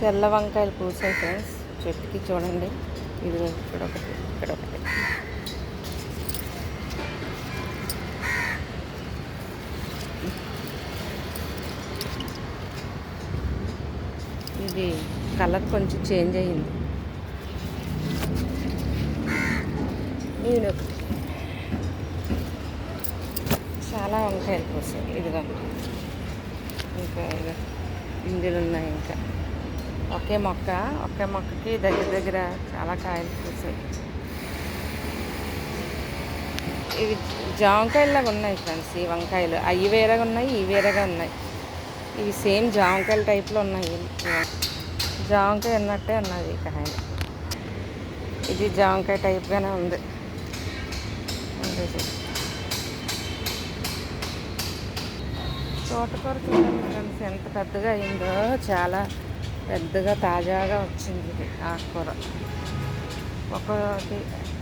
తెల్ల వంకాయలు పూసాయి ఫ్రెండ్స్ చెట్టుకి చూడండి. ఇది ఇక్కడ ఒకటి ఇక్కడ ఒకటి. ఇది కలర్ కొంచెం చేంజ్ అయ్యింది. ఇది చాలా వంకాయలు పూసాయి ఇదిగో. ఇంకా ఇందులో ఉన్నాయి ఇంకా. ఒకే మొక్క ఒకే మొక్కకి దగ్గర దగ్గర చాలా కాయలు పూసాయి. ఇవి జామకాయలాగా ఉన్నాయి ఫ్రెండ్స్ ఈ వంకాయలు. అవి వేరేగా ఉన్నాయి ఇవి వేరేగా ఉన్నాయి. ఇవి సేమ్ జామకాయల టైప్లో ఉన్నాయి. జామకాయ అన్నట్టే ఉన్నది కాయ ఇది జామకాయ టైప్గానే ఉంది. తోటకూర చూడండి ఫ్రెండ్స్ ఎంత పెద్దగా అయిందో చాలా పెద్దగా తాజాగా వచ్చింది ఇది ఆకుకూర ఒకటి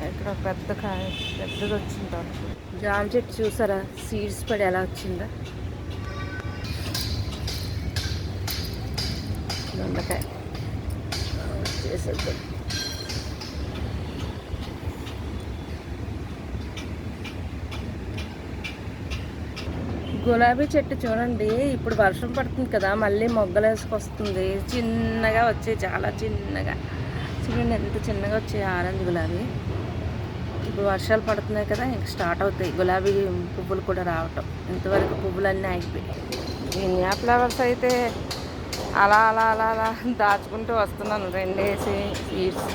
ఇక్కడ ఒక పెద్ద కాయ పెద్దగా వచ్చింది తోటకూర. జామ చెట్టు చూసారా? సీడ్స్ పడి ఎలా వచ్చిందో. దొండకాయ. చేసేద్దాం. గులాబీ చెట్టు చూడండి. ఇప్పుడు వర్షం పడుతుంది కదా మళ్ళీ మొగ్గలు వేసుకొస్తుంది. చిన్నగా వచ్చాయి చాలా చిన్నగా. చూడండి ఎంత చిన్నగా వచ్చాయి ఆరెంజ్ గులాబీ. ఇప్పుడు వర్షాలు పడుతున్నాయి కదా ఇంక స్టార్ట్ అవుతాయి. గులాబీ పువ్వులు కూడా రావటం. ఇంతవరకు పువ్వులన్నీ ఆగిపోయాయి గిన్యా ఫ్లవర్స్ అయితే అలా అలా అలా అలా దాచుకుంటూ వస్తున్నాను. రెండేసి సీడ్స్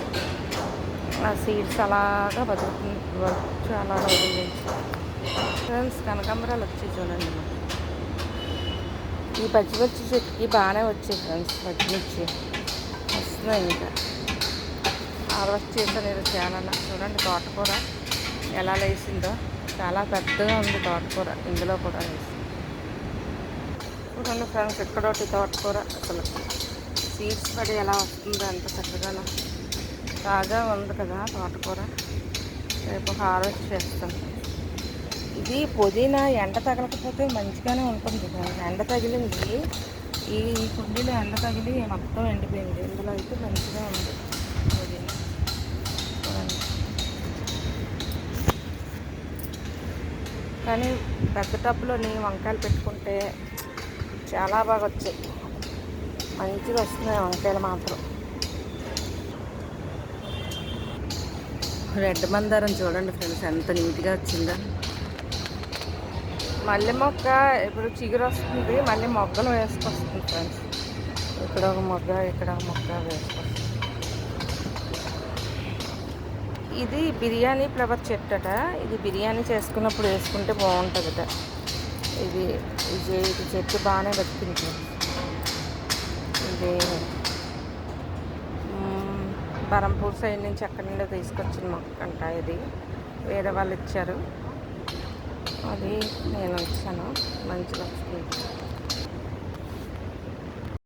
ఆ సీడ్స్ అలాగా బతుకుతుంది. వచ్చు అలా రోజుల నుంచి ఫ్రెండ్స్ కనకాంబరాలు వచ్చాయి చూడండి. మాకు. ఈ పచ్చిమిర్చి చెట్టుకి బాగానే వచ్చాయి ఫ్రెండ్స్ పచ్చిమిర్చి వస్తున్నాయి ఇంకా హార్వెస్ట్ చేశాను ఇది చాలా చూడండి తోటకూర ఎలా లేచిందో. చాలా పెద్దగా ఉంది తోటకూర ఇందులో కూడా వేసి చూడండి ఫ్రెండ్స్ ఎక్కడోటి తోటకూర అసలు. సీడ్స్ పడి ఎలా వస్తుందో ఎంత చక్కగానో. బాగా ఉంది కదా తోటకూర. రేపు హార్వెస్ట్ చేస్తాం. ఇది పుదీనా ఎండ తగలకపోతే మంచిగానే ఉంటుంది ఎండ తగిలింది. ఈ ఈ కుండీలో ఎండ తగిలి మొత్తం ఎండిపోయింది. ఇందులో అయితే మంచిగా ఉంది పుదీనా. కానీ పెద్ద టబ్లోని వంకాయలు పెట్టుకుంటే చాలా బాగా వచ్చాయి మంచిగా వస్తున్నాయి వంకాయలు మాత్రం. రెడ్ మందారం చూడండి ఫ్రెండ్స్ ఎంత నీట్గా వచ్చిందో. మల్లె మొక్క ఇప్పుడు చిగురు వస్తుంది మళ్ళీ మొగ్గలు వేసుకొస్తుంది ఫ్రెండ్స్. ఇక్కడ ఒక మొగ్గ ఇక్కడ ఒక మొగ్గ వేసుకొస్తుంది. ఇది బిర్యానీ ఫ్లవర్ చెట్టు అట ఇది బిర్యానీ చేసుకున్నప్పుడు వేసుకుంటే బాగుంటుందట. ఇది ఇది ఇది చెట్టు బాగానే బతికింది. ఇది. బరంపూర్ సైడ్ నుంచి అక్కడి నుండి తీసుకొచ్చిన మొక్క అంట ఇది. వేరే వాళ్ళు ఇచ్చారు. అది నేను ఇచ్చాను. మంచిగా వస్తుంది